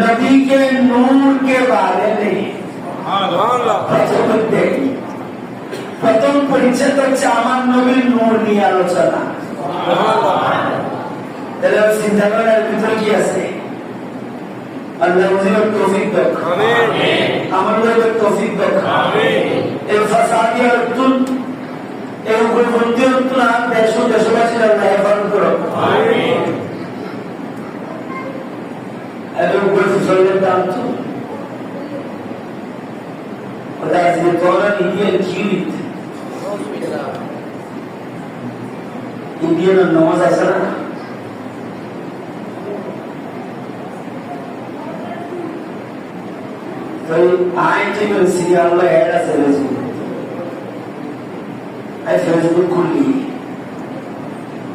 नबी के नूर के बारे में প্রথম অধ্যায়। প্রথম পরিচ্ছেদ হচ্ছে আমার নবীর নূর নিয়ে আলোচনা তাহলে ওই চিন্তা করার ভিতরে কি আছে আল্লাহ মুজিবের তৌফিক দেখ আমার লোকের তৌফিক দেখ এই ফাসাদি অর্থুন এই উপরবর্তী অর্থুন আর দেশ ও দেশবাসীর এদের উপরে ফসলের দাম তো আজকে তোরা ইন্ডিয়ান কিউরিত ইন্ডিয়ান নামাজ আছে বলছি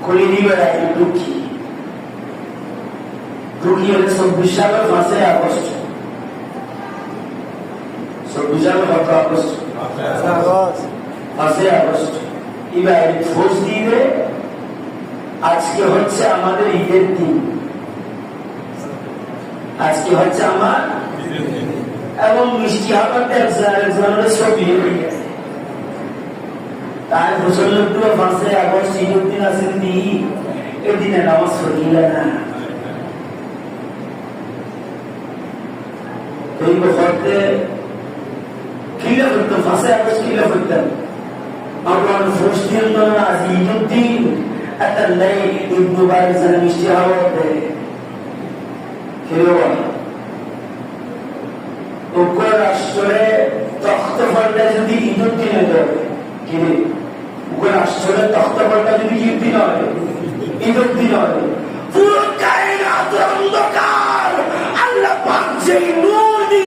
খুলি দিবে একটু দুঃখী হলে চব্বিশ সালের পাঁচই আগস্ট। চব্বিশ সালের কত আগস্ট। পাঁচই আগস্ট। এবার ফোর্স দিয়ে আজকে হচ্ছে আমাদের ঈদের দিন। আজকে হচ্ছে আমার এবং মিষ্টি হাবাতে একজনের ছবি গেছে তাই আগস্ট, ঈদের দিন আছেন দি এদিনে নামাজ পড়িলে না করতাম পাঁচে আগস্ট কিলে করতাম আমরা ফোর্সিয়ান না আজ ঈদের দিন একটা নেই ঈদ মুবারক যেন মিষ্টি হাওয়া দেয় কেউ উগ্র রাষ্ট্রে তখ্ত ফলটা যদি ঈদের দিনে দেবে কিনে উগ্র রাষ্ট্রে তখ্ত ফলটা যদি ঈদ দিন হয় ঈদের দিন হয়